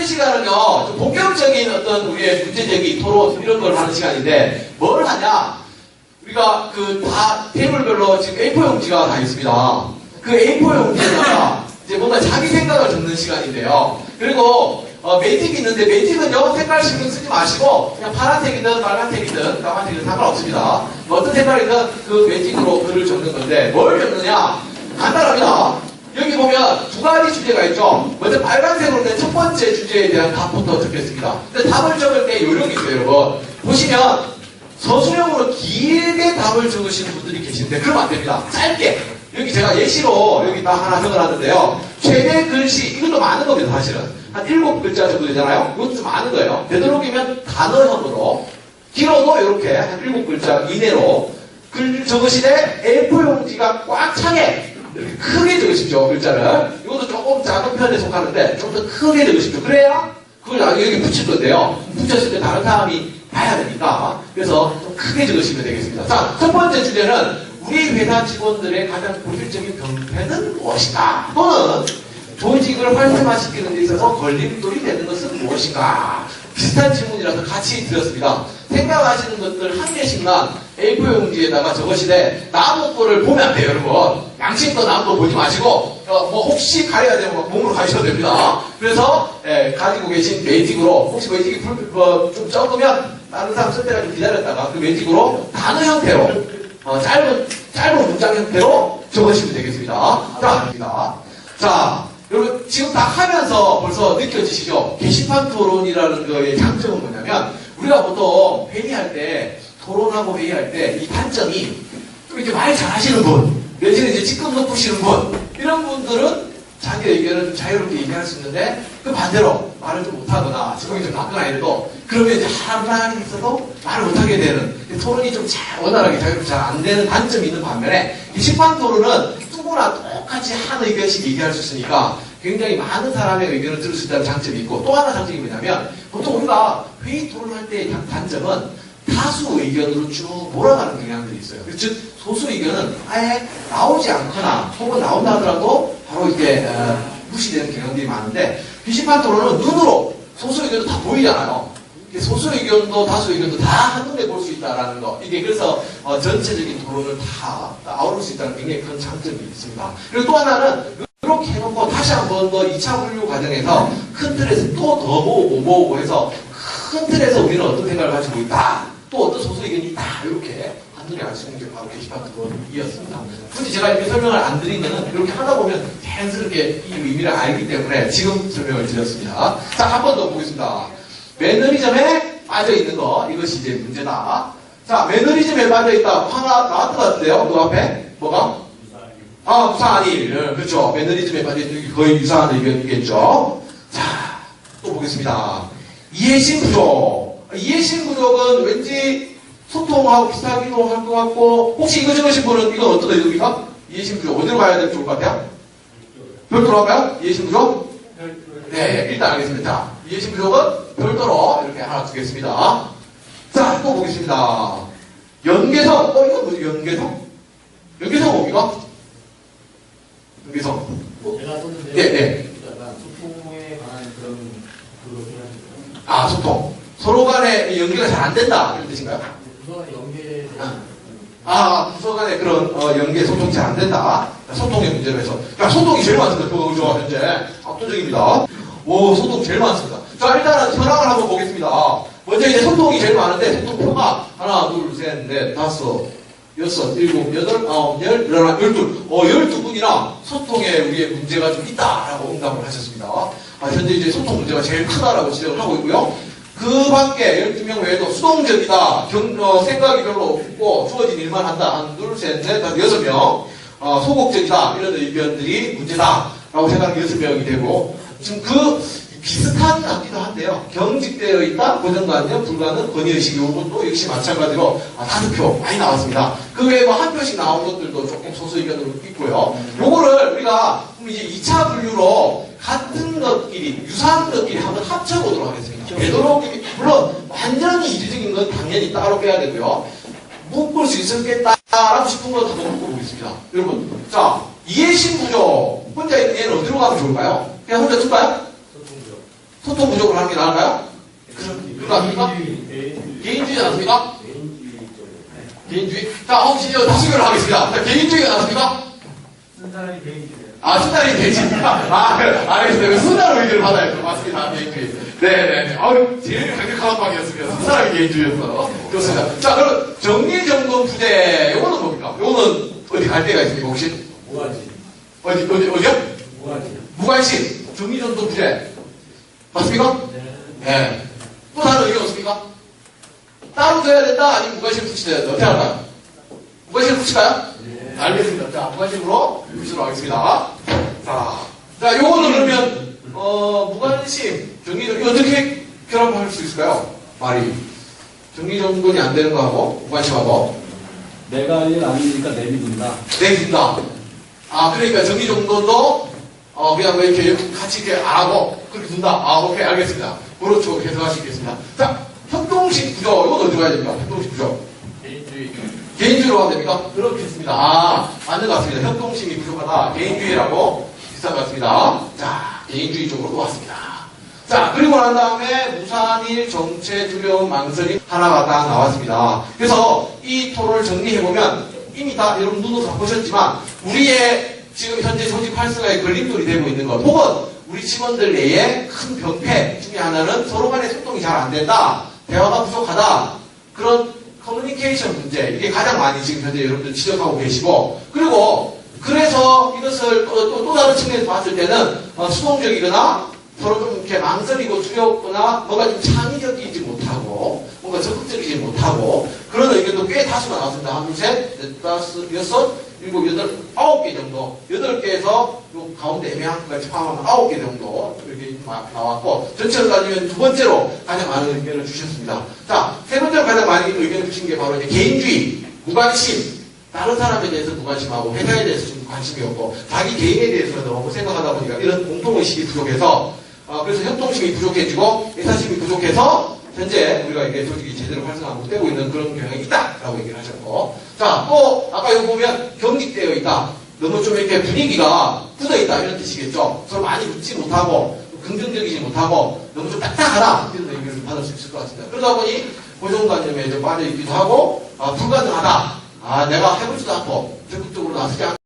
번째 시간은요, 좀 본격적인 어떤 우리의 문제제기, 토론, 이런 걸 하는 시간인데, 뭘 하냐? 우리가 그 다 테이블별로 지금 A4 용지가 다 있습니다. 그 A4 용지에다가 이제 뭔가 자기 생각을 적는 시간인데요. 그리고 어, 매직이 있는데 매직은요 색깔 신경 쓰지 마시고 그냥 파란색이든 빨간색이든 까만색이든 상관없습니다. 뭐 어떤 색깔이든 그 매직으로 글을 적는 건데 뭘 적느냐 간단합니다. 여기 보면 두 가지 주제가 있죠. 먼저 빨간색으로 된 첫 번째 주제에 대한 답부터 적겠습니다. 근데 답을 적을 때 요령이 있어요, 여러분. 보시면 서술형으로 길게 답을 적으시는 분들이 계신데 그러면 안 됩니다. 짧게. 여기 제가 예시로 여기 딱 하나 적어놨는데요. 최대 글씨, 이것도 많은 겁니다, 사실은. 한 일곱 글자 정도 되잖아요? 이것도 좀 많은 거예요. 되도록이면 단어형으로, 길어도 이렇게 한 일곱 글자 이내로 글 적으시되 A4 용지가 꽉 차게 이렇게 크게 적으십시오, 글자를. 이것도 조금 작은 편에 속하는데 좀 더 크게 적으십시오. 그래야 그걸 여기 붙일 건데요. 붙였을 때 다른 사람이 봐야 되니까. 그래서 좀 크게 적으시면 되겠습니다. 자, 첫 번째 주제는 우리 회사 직원들의 가장 본질적인 병폐는 무엇인가? 또는 조직을 활성화시키는 데 있어서 걸림돌이 되는 것은 무엇인가? 비슷한 질문이라서 같이 드렸습니다. 생각하시는 것들 한 개씩만 A4 용지에다가 적으시되 거를 보면 안 돼요, 여러분. 남은 거 보지 마시고, 어, 뭐 혹시 가려야 되면 막 몸으로 가셔도 됩니다. 그래서 예, 가지고 계신 매직으로 혹시 매직이 불- 어, 좀 적으면 다른 사람 쓸 때까지 기다렸다가 그 매직으로 단어 형태로 어, 짧은 짧은 문장 형태로 적으시면 되겠습니다. 자. 자, 여러분 지금 다 하면서 벌써 느껴지시죠? 게시판 토론이라는 거의 장점은 뭐냐면 우리가 보통 회의할 때 토론하고 회의할 때이 단점이 좀 이렇게 말 잘하시는 분 내지는 이제 직급 높으시는 분 이런 분들은 자기 의견을 좀 자유롭게 얘기할 수 있는데 그 반대로 말을 좀 못하거나 직업이 좀 낮거나 이래도 그러면 이제 할 말이 있어도 말을 못하게 되는 토론이 좀 잘 원활하게 자유롭게 잘 안 되는 단점이 있는 반면에 게시판 토론은 누구나 똑같이 한 의견씩 얘기할 수 있으니까 굉장히 많은 사람의 의견을 들을 수 있다는 장점이 있고 또 하나 장점이 뭐냐면 보통 우리가 회의 토론할 때의 단- 단점은 다수 의견으로 쭉 몰아가는 경향들이 있어요. 즉 소수 의견은 아예 나오지 않거나 혹은 나온다 하더라도 바로 이렇게 어, 무시되는 경향들이 많은데 게시판 토론은 눈으로 소수 의견도 다 보이잖아요. 소수 의견도 다수 의견도 다 한눈에 볼 수 있다라는 거. 이게 그래서 어, 전체적인 토론을 다 아우를 수 있다는 굉장히 큰 장점이 있습니다. 그리고 또 하나는 이렇게 해놓고 다시 한 번 더 2차 분류 과정에서 큰 틀에서 또 더 모으고 모으고 해서 큰 틀에서 우리는 어떤 생각을 가지고 있다. 또 어떤 소수 의견이 있다. 이렇게 한눈에 알 수 있는 게 바로 게시판 토론이었습니다. 굳이 제가 이렇게 설명을 안 드리면은 이렇게 하다 보면 자연스럽게 이 의미를 알기 때문에 지금 설명을 드렸습니다. 자, 한 번 더 보겠습니다. 매너리즘에 빠져 있는 거 이것이 이제 문제다. 자, 매너리즘에 빠져 있다. 하나 나왔던 것 같은데요. 그 앞에 뭐가? 아, 유사한 일. 예, 그렇죠. 매너리즘에 빠져 있는 게 거의 유사한 의견이겠죠. 자, 또 보겠습니다. 이해심 부족. 이해심 부족은 왠지 소통하고 비슷하기도 할 것 같고 혹시 이거 적으신 분은 이건 어떤 의도입니까? 이해심 부족 어디로 가야 되면 좋을 것 같아요? 별도로 할까요? 이해심 부족? 네, 일단 알겠습니다. 자, 이해심 부족은 별도로 이렇게 하나 두겠습니다. 자, 또 보겠습니다. 연계성. 어, 이거 뭐지? 연계성? 연계성 뭡니까? 연계성. 제가 썼는데 네, 네. 소통에 관한 그런 해가지고 아, 소통. 서로 간에 연계가 잘 안 된다. 이런 뜻인가요? 대한 아, 부서 간에 그런 어, 연계 소통이 잘 안 된다. 소통의 문제로 해서. 야, 소통이 제일 많습니다. 그죠, 현재. 압도적입니다. 오, 소통 제일 많습니다. 자, 일단은 현황을 한번 보겠습니다. 먼저 이제 소통이 제일 많은데, 소통표가 하나, 둘, 셋, 넷, 다섯, 여섯, 일곱, 여덟, 아홉, 열, 열하나, 열둘. 어, 열두 분이나 소통에 우리의 문제가 좀 있다라고 응답을 하셨습니다. 아, 현재 이제 소통 문제가 제일 크다라고 지적을 하고 있고요. 그 밖에 12명 외에도 수동적이다, 경, 어, 생각이 별로 없고, 주어진 일만 한다, 한 둘, 셋, 넷, 다섯, 여섯 명, 어, 소극적이다, 이런 의견들이 문제다, 라고 생각하는 여섯 명이 되고, 지금 그 비슷한 것 같기도 한데요. 경직되어 있다, 고정관념, 불가능, 권위의식, 요것도 역시 마찬가지로 아, 다섯 표 많이 나왔습니다. 그 외에 뭐 한 표씩 나온 것들도 조금 소수 의견으로 있고요. 요거를 우리가 이제 2차 분류로 같은 것끼리, 유사한 것끼리 한번 합쳐보도록 하겠습니다. 되도록, 물론 완전히 이주적인 건 당연히 따로 빼야 되고요. 묶을 수 있었겠다라고 싶은 건 한번 묶어보겠습니다. 여러분, 자, 이해심 부족. 혼자 있는 얘는 어디로 가면 좋을까요? 그냥 혼자 둘까요? 소통 부족을 하는 게 나을까요? 그렇게 그거 아닙니까? 개인주의, 개인주의 않습니까? 개인주의 개인주의? 자, 혹시 이거 다수결을 하겠습니다. 자, 개인주의가 나습니까? 쓴 사람이 개인주의예요. 아, 순달이 되지. 아, 알겠습니다. 순달 의견을 받아야죠. 맞습니다. 개인주의. 네네네. 아유, 제일 강력한 방이었습니다. 순달이 개인주의였어. 좋습니다. 자, 그럼 정리정돈 부재, 요거는 뭡니까? 요거는 어디 갈 데가 있습니까, 혹시? 무관심. 어디, 어디, 어디요? 무관심. 무관심, 정리정돈 부재. 맞습니까? 네. 네. 또 다른 의견 없습니까? 따로 둬야 된다? 아니면 무관심 붙여야 된다? 어떻게 할까요? 무관심 붙일까요? 네. 알겠습니다. 자, 무관심으로 붙이도록 하겠습니다. 자, 자, 요거는 그러면, 어, 무관심, 정리정, 어떻게 결합할 수 있을까요? 말이. 정리정돈이 안 되는 거하고, 무관심하고, 내가 할일 아니니까 내비둔다. 내준다. 아, 그러니까 정리정돈도, 어, 그냥 뭐 이렇게 같이 이렇게 안 하고, 그렇게 둔다. 아, 오케이, 알겠습니다. 그렇죠. 해석할 수 있겠습니다. 자, 협동식 구조, 이건 어디 가야 됩니까? 협동식 구조. 개인주의. 개인주의로 하면 됩니까? 그렇겠습니다. 아, 맞는 것 같습니다. 협동심이 부족하다. 개인주의라고 비슷한 것 같습니다. 자, 개인주의 쪽으로 왔습니다. 자, 그리고 난 다음에 무산일, 정체, 두려움, 망설임 하나가 딱 나왔습니다. 그래서 이 토론을 정리해보면 이미 다 여러분 눈으로 다 보셨지만 우리의 지금 현재 조직 활성화에 걸림돌이 되고 있는 것 혹은 우리 직원들 내에 큰 병폐 중에 하나는 서로 간의 소통이 잘 안 된다. 대화가 부족하다. 그런 커뮤니케이션 문제 이게 가장 많이 지금 현재 여러분들 지적하고 계시고 그리고 그래서 이것을 또, 또, 또 다른 측면에서 봤을 때는 어, 수동적이거나 서로 좀 이렇게 망설이고 두렵거나 뭔가 좀 창의적이지 못하고 뭔가 적극적이지 못하고 그런 의견도 꽤 다수가 나왔습니다. 한, 셋, 넷, 다섯, 여섯, 일곱, 여덟, 아홉 개 정도. 여덟 개에서 요 가운데 애매한 것까지 포함하면 아홉 개 정도 이렇게 마- 나왔고 전체로 따지면 두 번째로 가장 많은 의견을 주셨습니다. 자, 세 번째로 가장 많은 의견을 주신 게 바로 이제 개인주의, 무관심, 다른 사람에 대해서 무관심하고 회사에 대해서 좀 관심이 없고 자기 개인에 대해서 너무 생각하다 보니까 이런 공통의식이 부족해서 어, 그래서 협동심이 부족해지고 회사심이 부족해서 현재 우리가 이게 조직이 제대로 활성화 못되고 있는 그런 경향이 있다라고 얘기를 하셨고. 자 또 아까 여기 보면 경직되어 있다. 너무 좀 이렇게 분위기가 굳어 있다 이런 뜻이겠죠. 서로 많이 웃지 못하고 긍정적이지 못하고 너무 좀 딱딱하다 이런 의견을 받을 수 있을 것 같습니다. 그러다 보니 고정관념에 좀 빠져 있기도 하고 아, 불가능하다 아 내가 해보지도 않고 적극적으로 나서지 않고